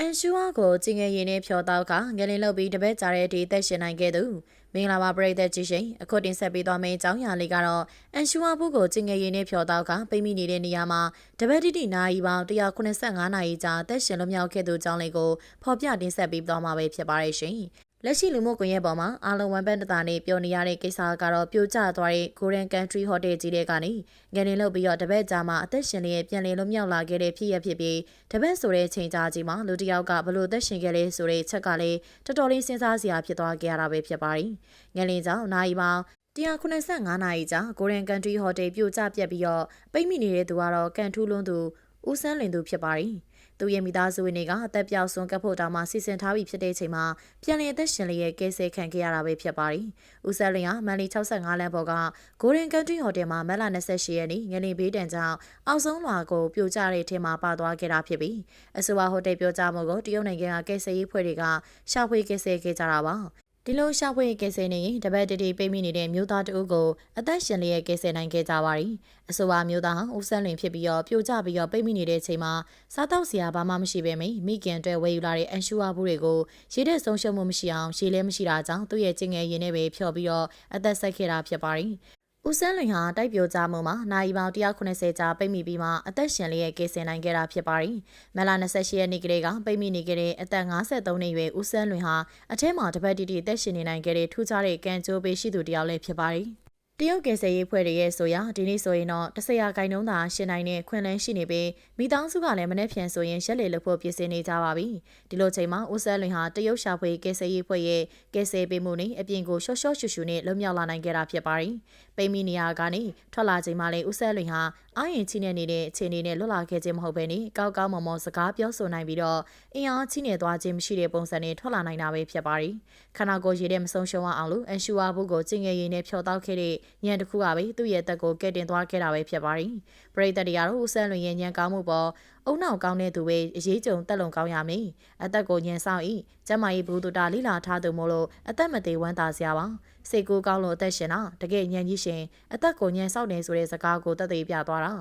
အန်ရှူဝါကိုကျင်ငယ်ရည်နဲ့ဖြောတော့ကငလင်လုတ်ပြီးတပတ်ကြာတဲ့ဒီသက်ရှင်နိုင်ခဲ့သူမင်္ဂလာပါပရိသတ်ကြီးရှင်အခုတင်ဆက်ပေးသွားမယ့်အကြောင်းအရာလေးကတော့အန်ရှူဝါဘူးကိုကျင်ငယ်ရည်နဲ့ဖြောတော့ကပိမိနေတဲ့နေရာမှာတပတ်တိတိနာရီပေါင်း185နာရီကြာသက်ရှင်လွတ်မြောက်ခဲ့သူအကြောင်းလေးကိုဖော်ပြတင်ဆက်ပေးသွားမှာပဲဖြစ်ပါတယ်ရှင် လက်ရှိလူမှုကွန်ရက်ပေါ်မှာအားလုံးဝမ်ပန်တတာနဲ့ပြောနေရတဲ့ကိစ္စကတော့ပြိုကျသွားတဲ့ Golden Country Hotel ကြီးတဲ့ကနေငယ်နေလို့ပြီးတော့တပတ်ကြာမှအသက်ရှင်လေးပြန်လည်လွတ်မြောက်လာခဲ့တဲ့ဖြစ်ရဖြစ်ပြီးတပတ်ဆိုတဲ့ချိန်ကြာကြီးမှာလူတစ်ယောက်ကဘလို့သက်ရှင်ခဲ့လဲဆိုတဲ့ချက်ကလည်းတော်တော်လေးစဉ်းစားစရာဖြစ်သွားခဲ့ရတာပဲဖြစ်ပါတယ်။ငယ်လင်းကြောင့်နိုင်ပေါင်း185နာရီကြာ Golden Country Hotel ပြိုကျပြက်ပြီးတော့ပိတ်မိနေတဲ့သူကတော့ကန်ထူးလွန်းသူ ဦးစန်းလင်သူဖြစ်ပါတယ်။သူရဲ့မိသားစုဝင်တွေကအသက်ပြောက်ဆုံးကပ်ဖို့တောင်မှစီစဉ်ထားပြီးဖြစ်တဲ့ချိန်မှာပြန်လည်အသက်ရှင်လျက်ကဲဆဲခံခဲ့ရတာပဲဖြစ်ပါတယ်။ဦးဆက်လင်ကမန်လီ65လမ်းပေါ်က Golden Country Hotel မှာမက်လာ28ရက်နေ့ညနေဘေးတန်ကြောင့်အောက်ဆုံးလွာကိုပြိုကျတဲ့ထဲမှာပါသွားခဲ့တာဖြစ်ပြီးအဆိုပါဟိုတယ်ပြောကြမှုကိုတရုတ်နိုင်ငံကကဲဆဲရေးဖွဲ့တွေကရှာဖွေကဲဆဲခဲ့ကြတာပါ။ ဒီလိုရှာဖွေကယ်ဆယ်နေရင်တပတ်တတိပိတ်မိနေတဲ့မျိုးသားတအုပ်ကိုအသက်ရှင်လျက်ကယ်ဆယ်နိုင်ခဲ့ကြပါရီအဆိုပါမျိုးသားဟာဦးဆန်းလင်ဖြစ်ပြီးတော့ပြိုကျပြီးတော့ပိတ်မိနေတဲ့အချိန်မှာစားတော့စရာဘာမှမရှိပဲမိမိခင်အတွက်ဝယ်ယူလာတဲ့အန်ရှူဝါဘူးတွေကိုရေးတဲ့ဆုံးရှုံးမှုမရှိအောင်ရှည်လဲမရှိတာကြောင့်သူ့ရဲ့ကျင်ငယ်ရင်နဲ့ပဲဖျော်ပြီးတော့အသက်ဆက်ခဲ့တာဖြစ်ပါရီ ဦးစန်းလွင်ဟာတိုက်ပြိုကြမှုမှာနိုင်ပေါင်း190ကြာပိတ်မိပြီးမှအသက်ရှင်လျက်ကယ်ဆယ်နိုင်ခဲ့တာဖြစ်ပါတယ်။မလ28ရက်နေ့ကလေးကပိတ်မိနေခဲ့တဲ့အသက်53နှစ်အရွယ်ဦးစန်းလွင်ဟာအထက်မှာတပတ်တိတိအသက်ရှင်နေနိုင်ခဲ့တဲ့ထူးခြားတဲ့ကံကြိုးပေးရှိသူတစ်ယောက်လည်းဖြစ်ပါတယ်။ တရုတ်ကယ်ဆယ်ရေးဖွဲ့တွေရဲ့ဆိုရဒီနေ့ဆိုရင်တော့တဆရာဂိုင်နှုံးသာရှင်နိုင်တဲ့ခွင့်လန်းရှိနေပြီးမိသားစုကလည်းမနေ့ဖြန်ဆိုရင်ရက်လေလို့ဖို့ပြင်ဆင်နေကြပါပြီဒီလိုချိန်မှာဦးဆန်းလွင်ဟာတရုတ်ရှာဖွေကယ်ဆယ်ရေးဖွဲ့ရဲ့ကယ်ဆယ်ပေးမှုနဲ့အပြင်ကိုရှော့ရှော့ရှူရှူနဲ့လွတ်မြောက်လာနိုင်ခဲ့တာဖြစ်ပါတယ်ပိမီနီယာကနေထွက်လာချိန်မှာလည်းဦးဆန်းလွင်ဟာအာရင်ချိနေနေတဲ့အခြေအနေနဲ့လွတ်လာခဲ့ခြင်းမဟုတ်ဘဲနဲ့ကောက်ကောက်မော်မော်စကားပြောဆိုနိုင်ပြီးတော့အင်အားချိနေသွားခြင်းမရှိတဲ့ပုံစံနဲ့ထွက်လာနိုင်တာပဲဖြစ်ပါတယ်ခန္ဓာကိုယ်ရည်တဲ့မဆုံးရှုံးအောင်လို့အန်ရှူဝါဘူးကိုကျင်ငယ်ရည်နဲ့ဖျော်တောက်ခဲ့တဲ့ညံတစ်ခုကပဲသူ့ရဲ့တက်ကိုကဲတင်သွားခဲ့တာပဲဖြစ်ပါတယ်ပရိသတ်တရားတို့ဦးဆန်းလွင်ရဲ့ညံကောင်းမှုပေါ်အုံနောက်ကောင်းတဲ့သူပဲအရေးကြုံတက်လုံကောင်းရမည်အသက်ကိုညံဆောင်ဤကျမကြီးဘူးတူတာလိလာထားသူမို့လို့အသက်မသေးဝမ်းသာစရာပါစိတ်ကူးကောင်းလို့အသက်ရှင်တာတကယ်ညံကြီးရှင်အသက်ကိုညံဆောက်နေဆိုတဲ့စကားကိုသက်သေပြသွားတာ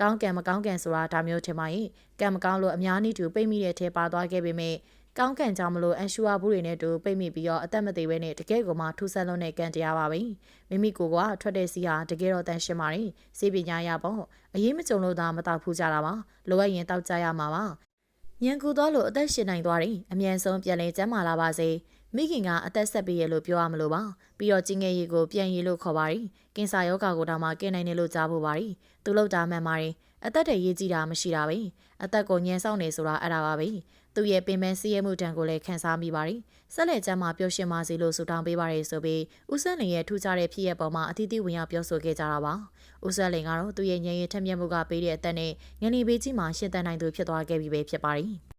ကောင်းကံမကောင်းကံဆိုတာဒါမျိုးထင်ပါရင်ကံမကောင်းလို့အများနည်းတူပိတ်မိတဲ့ထဲပါသွားခဲ့ပေမဲ့ ကောင်းကံကြောင့်မလို့အန်ရှူဝါဘူးတွေနဲ့တူပိတ်မိပြီးတော့အသက်မသေးဘဲနဲ့တကယ်ကိုမှထူးဆန်းလွန်းတဲ့ကံတရားပါပဲမိမိကိုယ်ကထွက်တဲ့စီးဟာတကယ်တော့တန်ရှင်းပါတယ်စေပညာရပေါ့အရေးမကြုံလို့သာမတောက်ဖူးကြတာပါလိုအပ်ရင်တောက်ကြရမှာပါညံကူသွားလို့အသက်ရှင်နိုင်သွားတယ်အမြန်ဆုံးပြန်လဲကျမ်းမာလာပါစေမိခင်ကအသက်ဆက်ပေးရလို့ပြောရမလို့ပါပြီးတော့ကျင်းငယ်ရီကိုပြန်ရည်လို့ခေါ်ပါရီကင်ဆာယောဂါကိုတောင်မှကင်းနိုင်တယ်လို့ကြားဖို့ပါရီသူလောက်တာမှန်ပါတယ်အသက်တည်းရေးကြည့်တာမရှိတာပဲအသက်ကိုညှဉ်းဆောင်နေဆိုတာအဲ့ဒါပါပဲ သူ့ရဲ့ပင်ပန်းစီးရဲမှုတံကိုလည်းခံစားမိပါတယ်ဆက်လက်ကျမ်းမှာပျော်ရွှင်ပါစေလို့ဆုတောင်းပေးပါရဆိုပြီးဦးစန်းလင်ရဲ့ထူးခြားတဲ့ဖြစ်ရပ်ပေါ်မှာအသီးသီးဝင်ရောက်ပြောဆိုခဲ့ကြတာပါဦးစန်းလင်ကတော့သူ့ရဲ့ညင်ရင်ထက်မြက်မှုကပေးတဲ့အသက်နဲ့ငလီဘေးကြီးမှာရှင်းတန်းနိုင်သူဖြစ်သွားခဲ့ပြီပဲဖြစ်ပါတယ်